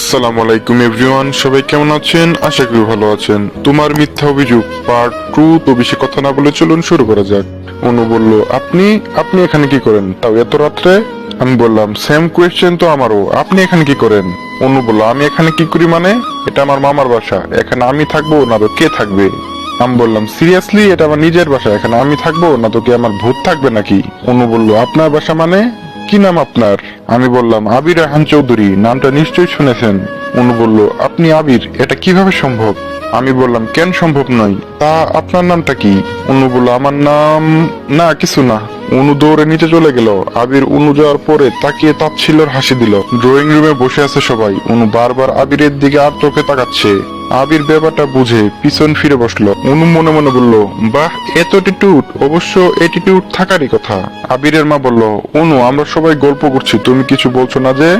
আসসালামু আলাইকুম এভরিওয়ান, সবাই কেমন আছেন? আশা করি ভালো আছেন। তোমার মিথ্যা অভিযোগ পার্ট টু তো বেশি কথা না বলে চলুন শুরু করা যাক। অনু বলল, আপনি আপনি এখানে কি করেন? তাও এত রাত্রে? আমি বললাম সেম কোয়েশ্চেন তো আমারও। আপনি এখানে কি করেন? অনু বলল, আমি এখানে কি করি মানে? এটা আমার মামার বাসা। এখানে আমি থাকব না তো কে থাকবে? আমি বললাম সিরিয়াসলি এটা আমার নিজের বাসা। এখানে আমি থাকব না তো কি আমার ভূত থাকবে নাকি? অনু বলল, আপনার বাসা মানে? কি নাম আপনার? আমি বললাম, আবির রাহান চৌধুরী, নামটা নিশ্চয়ই শুনেছেন। অনু বলল, আপনি আবির, এটা কীভাবে সম্ভব? আমি বললাম, কেন সম্ভব নয়? তা আপনার নামটা কি? অনু বলল, আমার নাম, না, কিছু না। অনু দৌড়ে নিচে চলে গেল। আবির অনু যাওয়ার পরে তাকিয়ে তাচ্ছিল্যর হাসি দিল। ড্রয়িং রুমে বসে আছে সবাই। অনু বারবার আবিরের দিকে আর চোখে তাকাচ্ছে। আবির ব্যাপারটা বুঝে পিছন ফিরে বসল। অনু মনে মনে বলল, বাহ এত অ্যাটিটিউড অবশ্য অ্যাটিটিউড থাকারই কথা। আবিরের মা বলল, অনু, আমরা সবাই গল্প করছি, তুমি কিছু বলছো না যে?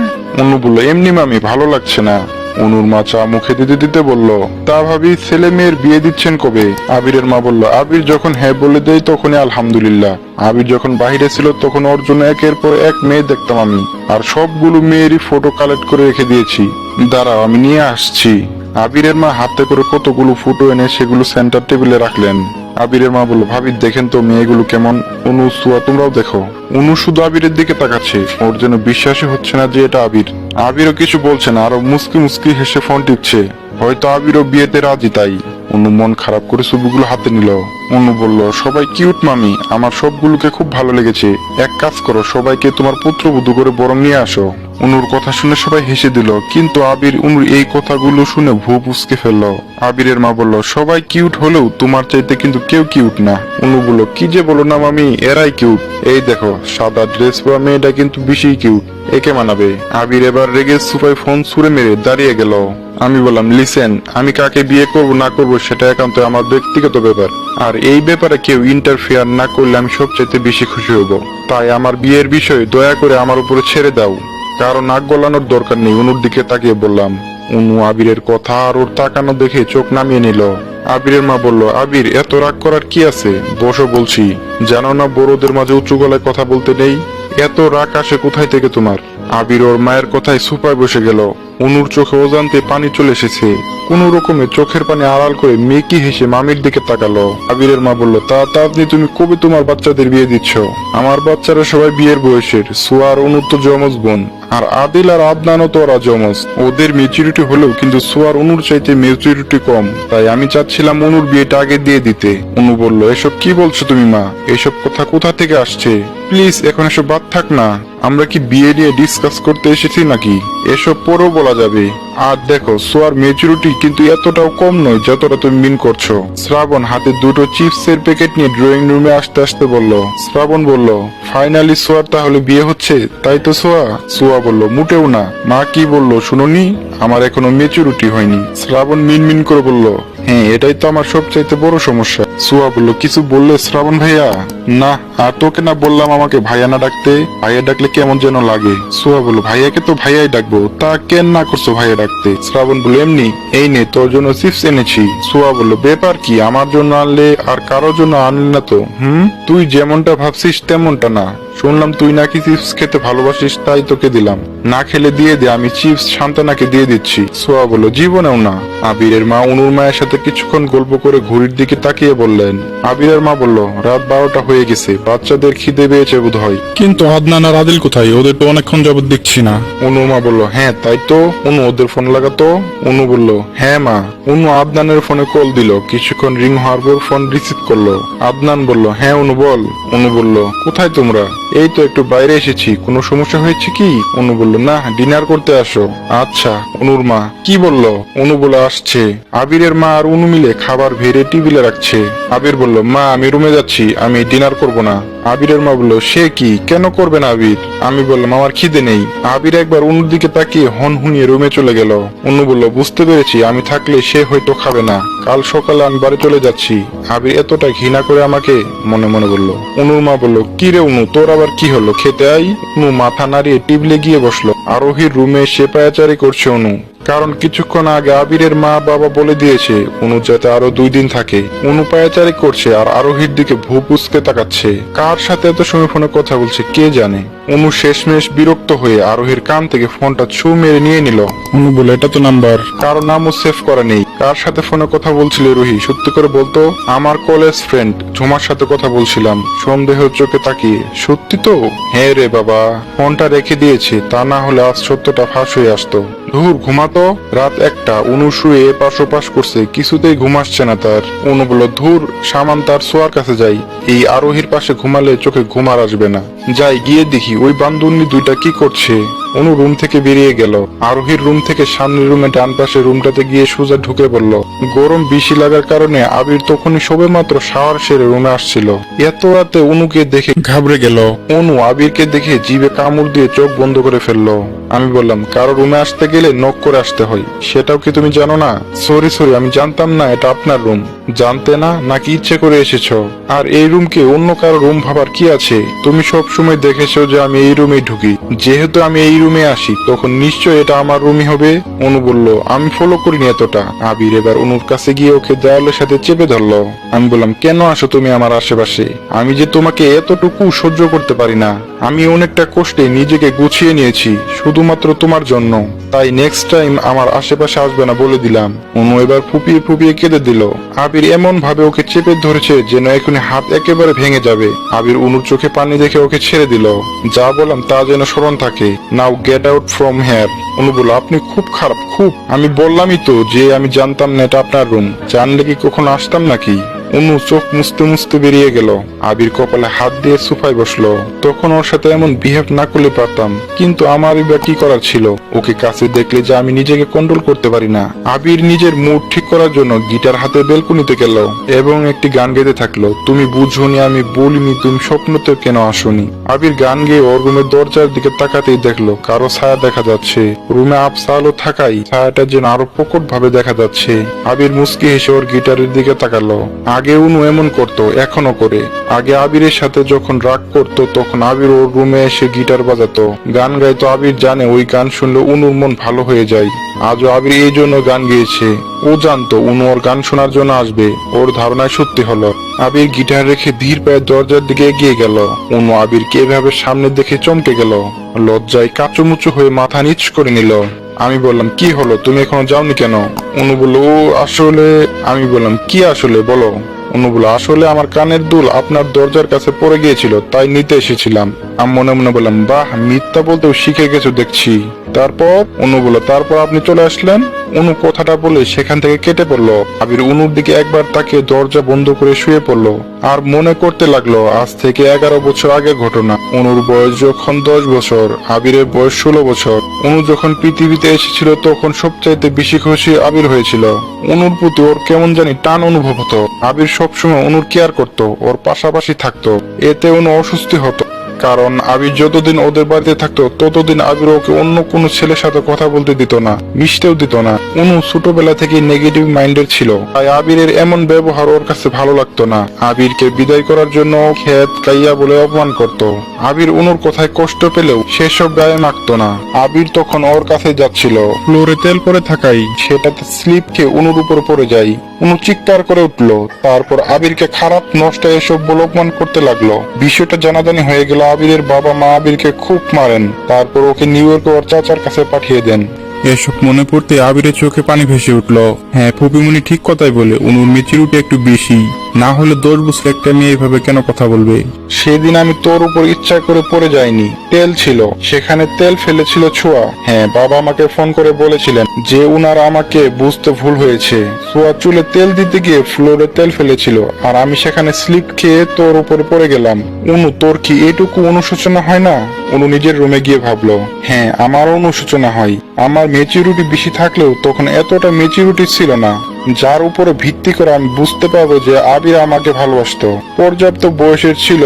অনু বলল, এমনি মামি, ভালো লাগছে না। অনুর মা চা মুখে দিতে দিতে বলল, তা ভাবি ছেলে মেয়ের বিয়ে দিচ্ছেন কবে? আবিরের মা বলল, আবির যখন হ্যাঁ বলে দেয় তখনই আলহামদুলিল্লাহ। আবির যখন বাইরে ছিল তখন ওর জন্য একের পর এক মেয়ে দেখতাম আমি। আর সবগুলো মেয়েরই ফটো কালেক্ট করে রেখে দিয়েছি। দাঁড়াও, আমি নিয়ে আসছি। আবিরের মা হাতে করে কতগুলো ফুটো এনে সেগুলো সেন্টার টেবিলে রাখলেন। আবিরের মা বলল, ভাবি, দেখেন তো মেয়েগুলো কেমন। অনু, সুয়া, তোমরাও দেখো। অনু শুধু আবিরের দিকে তাকাচ্ছে। ওর যেন বিশ্বাসই হচ্ছে না যে এটা আবির। আবিরও কিছু বলছে না আরও মুস্কি মুস্কি হেসে ফোন টিপছে। হয়তো আবিরও বিয়েতে রাজি তাই। অনু মন খারাপ করে ছবিগুলো হাতে নিল। অনু বলল, সবাই কিউট মামি। আমার সবগুলোকে খুব ভালো লেগেছে। এক কাজ করো, সবাইকে তোমার পুত্রবধূ করে বরং নিয়ে আসো। অনুর কথা শুনে সবাই হেসে দিল, কিন্তু আবির অনুর এই কথাগুলো শুনে ভূ পুসকে ফেলল। আবিরের মা বলল, সবাই কিউট হলেও তোমার চাইতে কিন্তু কেউ কিউট না। অনু বলল, কি যে বলো না, মামি, এরাই কিউট এই দেখো, সাদা ড্রেস পরা মেয়েটা কিন্তু বেশি কিউট একে মানাবে? আবির এবার রেগে সুপাই ফোন ছুড়ে মেরে দাঁড়িয়ে গেল। আমি বললাম, লিসেন, আমি কাকে বিয়ে করব না করব সেটা একান্ত আমার ব্যক্তিগত ব্যাপার। আর এই ব্যাপারে কেউ ইন্টারফেয়ার না করলে আমি সবচাইতে বেশি খুশি হব। তাই আমার বিয়ের বিষয় দয়া করে আমার উপরে ছেড়ে দাও। কারও নাক গলানোর দরকার নেই। অনুর দিকে তাকিয়ে বললাম। অনু আবিরের কথা আর ওর তাকানো দেখে চোখ নামিয়ে নিল। আবিরের মা বলল, আবির, এত রাগ করার কি আছে? বসো বলছি। জানো না, বড়দের মাঝে উঁচু গলায় কথা বলতে নেই? এত রাগ আসে কোথায় থেকে তোমার? আবির ওর মায়ের কথায় সুপায় বসে গেল। অনুর চোখে অজান্তে পানি চলে এসেছে। কোন রকমে চোখের পানি আড়াল করে মেকি হেসে মামির দিকে তাকালো। আবিরের মা বলল, তা তা আপনি তুমি কবে তোমার বাচ্চাদের বিয়ে দিচ্ছ? আমার বাচ্চারা সবাই বিয়ের বয়সের। সোয়ার, অনুর তো যমজ বোন। আর আদিল আর আদনানও তো ওরা জমজ ওদের মেচুরিটি হলেও কিন্তু সোয়ার অনুর চাইতে মেচুরিটি কম। তাই আমি চাচ্ছিলাম অনুর বিয়েটা আগে দিয়ে দিতে। অনু বলল, এসব কি বলছো তুমি, মা? এসব কথা কোথা থেকে আসছে? প্লিজ এখন এসব বাদ থাক না। আমরা কি বিয়ে নিয়ে ডিসকাস করতে এসেছি নাকি? এসব পরেও বলা যাবে। আর দেখো, সোয়ার মেচুরিটি কিন্তু এতটাও কম নয় যতটা তুমি মিন করছ। শ্রাবণ হাতে দুটো চিপসের প্যাকেট নিয়ে ড্রয়িং রুমে আসতে আসতে বলল, শ্রাবণ বলল ফাইনালি সোয়ার তাহলে বিয়ে হচ্ছে, তাই তো সোয়া? সোয়া বলল, মোটেও না। মা কি বলল, শুনুনি, আমার এখনও মেচুরিটি হয়নি। শ্রাবণ মিন মিন করে বলল হ্যাঁ এটাই তো আমার সবচাইতে বড় সমস্যা। সুয়া বলল, কিছু বললে শ্রাবণ ভাইয়া? না, আর তোকে না বললাম আমাকে ভাইয়া না ডাকতে? ভাইয়া ডাকলে কেমন যেন লাগে? সুয়া বলল, ভাইয়াকে তো ভাইয়াই ডাকবো। তা কেন না করছ ভাইয়া ডাকতে? শ্রাবণ বলল, এমনি, এই নে, তোর জন্য চিপস এনেছি। সুয়া বলল, ব্যাপার কি? আমার জন্য আনলে আর কারোর জন্য আনলে না তো? হুম? তুই যেমনটা ভাবছিস তেমনটা না। শুনলাম তুই নাকি চিপস খেতে ভালোবাসিস তাই তোকে দিলাম। না খেলে দিয়ে দে আমি চিপস শান্তনাকে দিয়ে দিচ্ছি। সোয়া বলল জীবনেও না। আবিরের মা অনুর মায়ের সাথে কিছুক্ষণ গল্প করে ঘড়ির দিকে তাকিয়ে বললেন। আবিরের মা বলল রাত বারোটা হয়ে গেছে বাচ্চাদের খিদে পেয়েছে বোধ হয় কিন্তু আদনান আর আদিল কোথায়? ওদের তো অনেকক্ষণ যাবত দেখছি না। অনুর মা বলল হ্যাঁ তাই তো। অনু ওদের ফোন লাগাতো অনু বলল হ্যাঁ মা। অনু আদনানের ফোনে কল দিল। কিছুক্ষণ রিং হওয়ার পর ফোন রিসিভ করল। আদনান বলল হ্যাঁ অনু বল। অনু বলল কোথায় তোমরা? এই তো একটু বাইরে এসেছি। কোনো সমস্যা হয়েছে কি? অনু বলল, না, ডিনার করতে আসো। আচ্ছা অনুর মা। কি বলল? অনু বলে, আসছে। আবিরের মা আর অনু মিলে খাবার ভেড়ে টেবিলে রাখছে। আবির বলল, মা, আমি রুমে যাচ্ছি, আমি ডিনার করব না। আবিরের মা বলল, সে কি? কেন করবে না আবির? আমি বললাম, আমার খিদে নেই। আবির একবার অনুর দিকে তাকিয়ে হন হুনিয়ে রুমে চলে গেল। অনু বলল, বুঝতে পেরেছি, আমি থাকলে সে হয়তো খাবে না। কাল সকালে আমি বাড়ি চলে যাচ্ছি। আবির এতটা ঘৃণা করে আমাকে মনে মনে বলল। অনুর মা বলল, কি রে অনু, তোর আবার কি হলো? খেতে আই অনু মাথা নাড়িয়ে টিবলে গিয়ে বসল। আরোহীর রুমে সে পায়াচারি করছে অনু। কারণ কিছুক্ষণ আগে আবিরের মা বাবা বলে দিয়েছে অনু যাতে আরও দুই দিন থাকে। অনু পায়াচারি করছে আর আরোহীর দিকে ভূ পুচকে তাকাচ্ছে। কার সাথে এত সময় ফোনে কথা বলছে কে জানে? অনু শেষমেশ বিরক্ত হয়ে আরোহীর কান থেকে ফোনটা ছু মেরে নিয়ে নিল। অনু বলে এটা তো নাম্বার। কারও নামও সেভ করা নেই। কার সাথে ফোনে কথা বলছিলে রুহি? সত্যি করে বলতো আমার কলেজ ফ্রেন্ড ঝুমার সাথে কথা বলছিলাম। সন্দেহ চোখে তাকিয়ে সত্যি তো? হ্যাঁ রে বাবা। ফোনটা রেখে দিয়েছে তা না হলে আজ সত্যটা ফাঁস হয়ে আসতো। ধুর, ঘুমাতো? রাত একটা অনু শুয়ে পাশোপাশ করছে, কিছুতেই ঘুম আসছে না তার। অনু বলল, ধুর সামান তার সোয়ার কাছে যাই। এই আরোহীর পাশে ঘুমালে চোখে ঘুমার আসবে না। যাই, গিয়ে দেখি, ওই বান্ধবী দুইটা কি করছে? অনু রুম থেকে বেরিয়ে গেল। আরোহীর রুম থেকে সামনের রুমে ডান পাশে রুমটাতে গিয়ে সোজা ঢুকে পড়ল। গরম বেশি লাগার কারণে আবির তখনই সবে মাত্র শাওয়ার সেরে রুমে আসছিল। এত রাতে অনুকে দেখে ঘাবড়ে গেল। অনু আবিরকে দেখে জিভে কামড় দিয়ে চোখ বন্ধ করে ফেলল। আমি বললাম, কারও রুমে আসতে গেলে নক করে আসতে হয়। সেটাও কি তুমি জানো না? সরি সরি, আমি জানতাম না এটা আপনার রুম। জানতে না, নাকি ইচ্ছে করে এসেছ? আর এই রুমকে অন্য কারও রুম ভাবার কি আছে? তুমি সব সময় দেখেছ যে আমি এই রুমে ঢুকি। যেহেতু আমি এই রুমে আসি, তখন নিশ্চয় এটা আমার রুমই হবে। অনু বলল, আমি ফলো করিনি এতটা। আবির এবার অনুর কাছে গিয়ে ওকে দেওয়ালের সাথে চেপে ধরলো। আমি বললাম, কেন আসো তুমি আমার আশেপাশে? আমি যে তোমাকে এতটুকু সহ্য করতে পারি না। আমি অনেকটা কষ্টে নিজেকে গুছিয়ে নিয়েছি, শুধুমাত্র তোমার জন্য। তাই নেক্সট টাইম আমার আশেপাশে আসবে না বলে দিলাম। অনু এবার ফুপিয়ে ফুপিয়ে কেঁদে দিল। আবির এমন ভাবে ওকে চেপে ধরেছে যেন এখনই হাত একেবারে ভেঙে যাবে। আবির অনুর চোখে পানি দেখে ওকে ছেড়ে দিল। যা বললাম তা যেন স্মরণ থাকে। Now get out from here Anu বলল, আপনি খুব খারাপ, খুব। আমি বললামই তো যে আমি জানতাম না এটা আপনার রুম জানলে কি কখনো আসতাম নাকি? অনু চোখ মুছতে মুছতে বেরিয়ে গেল। আবির কপালে হাত দিয়ে সুফায় বসল। তখন ওর সাথে এমন বিহেভ না করলে পারতাম, কিন্তু আমার এবার কি করার ছিল? ওকে কাছে দেখলে যে আমি নিজেকে কন্ট্রোল করতে পারি না। আবির নিজের মুড ঠিক করার জন্য গিটার হাতে বেলকুনিতে গেল এবং একটি গান গেতে থাকল, তুমি বুঝোনি আমি বলিনি, তুমি স্বপ্নতেও কেন আসোনি? আবির গান গেয়ে ওর রুমের দরজার দিকে তাকাতেই দেখল, কারও ছায়া দেখা যাচ্ছে। রুমে আপসা আলো থাকাই ছায়াটা যেন আরও প্রকট ভাবে দেখা যাচ্ছে। আবির মুস্কি হেসে ওর গিটারের দিকে তাকালো। আগে উনু এমন করত এখনও করে। আগে আবিরের সাথে যখন রাগ করত, তখন আবির ওর রুমে এসে গিটার বাজাতো। গান গাইতো আবির, জানে ওই গান শুনলে উনুর মন ভালো হয়ে যায়। আজও আবির এই জন্য গান গেয়েছে। ও জানতো উনু ওর গান শোনার জন্য আসবে। ওর ধারণায় সত্যি হলো, আবির গিটার রেখে ধীর পায়ে দরজার দিকে এগিয়ে গেল। অনু আবিরকে এভাবে সামনে দেখে চমকে গেল। লজ্জায় কাচুমুচু হয়ে মাথা নিচ করে নিল। আমি বললাম, কি হলো? তুমি এখনও যাওনি কেন? অনু বলল, ও আসলে আমি বললাম, কি আসলে? বলো। অনু বলল, আসলে আমার কানের দুল আপনার দরজার কাছে পড়ে গিয়েছিল, তাই নিতে এসেছিলাম। আমি মনে মনে বললাম, বাহ, মিথ্যা বলতেও শিখে গেছো দেখছি। তারপর অনু বলল তারপর আপনি চলে আসলেন, অনু কথাটা বলে সেখান থেকে কেটে পড়ল। আবির অনুর দিকে একবার তাকে দরজা বন্ধ করে শুয়ে পড়ল আর মনে করতে লাগল, আজ থেকে এগারো বছর আগের ঘটনা। অনুর বয়স যখন দশ বছর, আবিরের বয়স ষোলো বছর। অনু যখন পৃথিবীতে এসেছিল তখন সবচাইতে বেশি খুশি আবির হয়েছিল। অনুর প্রতি ওর কেমন জানি টান অনুভব হতো। আবির সবসময় অনুর কেয়ার করতো, ওর পাশাপাশি থাকতো। এতে অনু অসুস্থ হতো। কারণ আবির যতদিন ওদের বাড়িতে থাকতো, ততদিন আবির ওকে অন্য কোনো ছেলের সাথে কথা বলতে দিত না, মিশতেও দিত না। অনু ছোটবেলা থেকে নেগেটিভ মাইন্ডের ছিল। তাই আবিরের এমন ব্যবহার ওর কাছে ভালো লাগতো না। আবিরকে বিদায় করার জন্য খেত কাইয়া বলে অপমান করত। আবির অনুর কথায় কষ্ট পেলেও সেসব গায়ে মাখতো না। আবির তখন ওর কাছে যাচ্ছিল। ফ্লোরে তেল পরে থাকাই সেটাতে স্লিপ খেয়ে অনুর উপর পড়ে যায় অনু চিৎকার করে উঠল। তারপর আবিরকে খারাপ নষ্ট এসব বলে অপমান করতে লাগল। বিষয়টা জানাজানি হয়ে গেল আবিরের বাবা মা আবিরকে খুব মারেন। তারপর ওকে নিউ ইয়র্কে ওর চাচার কাছে পাঠিয়ে দেন। এসব মনে পড়তে আবিরের চোখে পানি ভেসে উঠল। হ্যাঁ ফুপিমুনি ঠিক কথাই বলে অনুর মেচুরিটি একটু বেশি। না হলে দোষ বুঝলে একটা মেয়ে এভাবে কেন কথা বলবে? সেদিন আমি তোর উপর ইচ্ছা করে পড়ে যাইনি। তেল ছিল। সেখানে তেল ফেলেছিল ছোঁয়া। হ্যাঁ বাবা আমাকে ফোন করে বলেছিলেন যে উনার আমাকে বুঝতে ভুল হয়েছে। ছোঁয়া চুলে তেল দিতে গিয়ে ফ্লোরে তেল ফেলেছিল। আর আমি সেখানে স্লিপ খেয়ে তোর উপরে পড়ে গেলাম। অনু, তোর কি এটুকু অনুশোচনা হয় না? অনু নিজের রুমে গিয়ে ভাবলো। হ্যাঁ আমারও অনুশোচনা হয়। আমার মেচুরিটি বেশি থাকলেও তখন এতটা মেচুরিটি ছিল না। যার উপরে ভিত্তি করে আমি বুঝতে পারব যে আবির আমাকে ভালোবাসত পর্যাপ্ত বয়সের ছিল।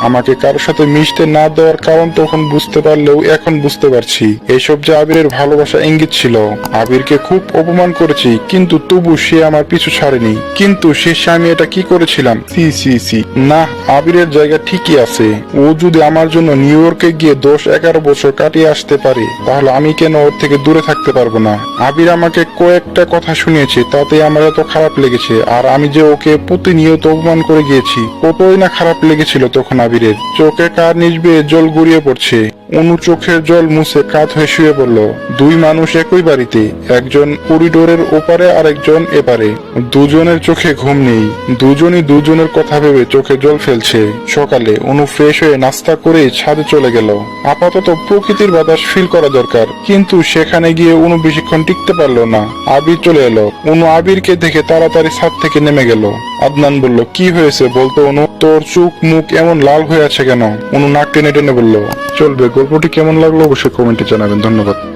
আমাকে কারোর সাথে মিশতে না দেওয়ার কারণ তখন বুঝতে পারলেও এখন বুঝতে পারছি। এইসব যে আবিরের ভালোবাসা ইঙ্গিত ছিল, আবিরকে খুব অপমান করেছি, কিন্তু তবু সে আমার পিছু ছাড়েনি। কিন্তু শেষে আমি এটা কি করেছিলাম? সি সি সি। না, আবিরের জায়গা ঠিকই আছে। ও যদি আমার জন্য নিউ ইয়র্কে গিয়ে দশ, এগারো বছর কাটিয়ে আসতে পারে, তাহলে আমি কেন ওর থেকে দূরে থাকতে পারব না? আবির আমাকে কয়েকটা কথা শুনিয়েছে, তাতে আমার এত খারাপ লেগেছে, আর আমি যে ওকে প্রতিনিয়ত অপমান করে গিয়েছি, কতই না খারাপ লেগেছিল তখন আবিরের চোখে কার নিজ বেয়ে জল গড়িয়ে পড়ছে। অনু চোখের জল মুছে কাত হয়ে শুয়ে পড়ল। দুই মানুষ একই বাড়িতে, একজন করিডোরের ওপারে আর একজন এপারে। দুজনের চোখে ঘুম নেই। দুজনই দুজনের কথা ভেবে চোখে জল ফেলছে। সকালে অনু ফ্রেশ হয়ে নাস্তা করে ছাদে চলে গেল। আপাতত প্রকৃতির বাতাস ফিল করা দরকার, কিন্তু সেখানে গিয়ে অনু বেশিক্ষণ টিকতে পারল না। আবির চলে এলো। অনু আবিরকে দেখে তাড়াতাড়ি ছাদ থেকে নেমে গেল। আদনান বলল, কি হয়েছে? বলতো অনু তোর চোখ মুখ এমন লাল হয়ে আছে কেন? অনু নাক টেনে টেনে বলল, চলবে, গল্পটি কেমন লাগল অবশ্যই কমেন্টে জানাবেন, ধন্যবাদ।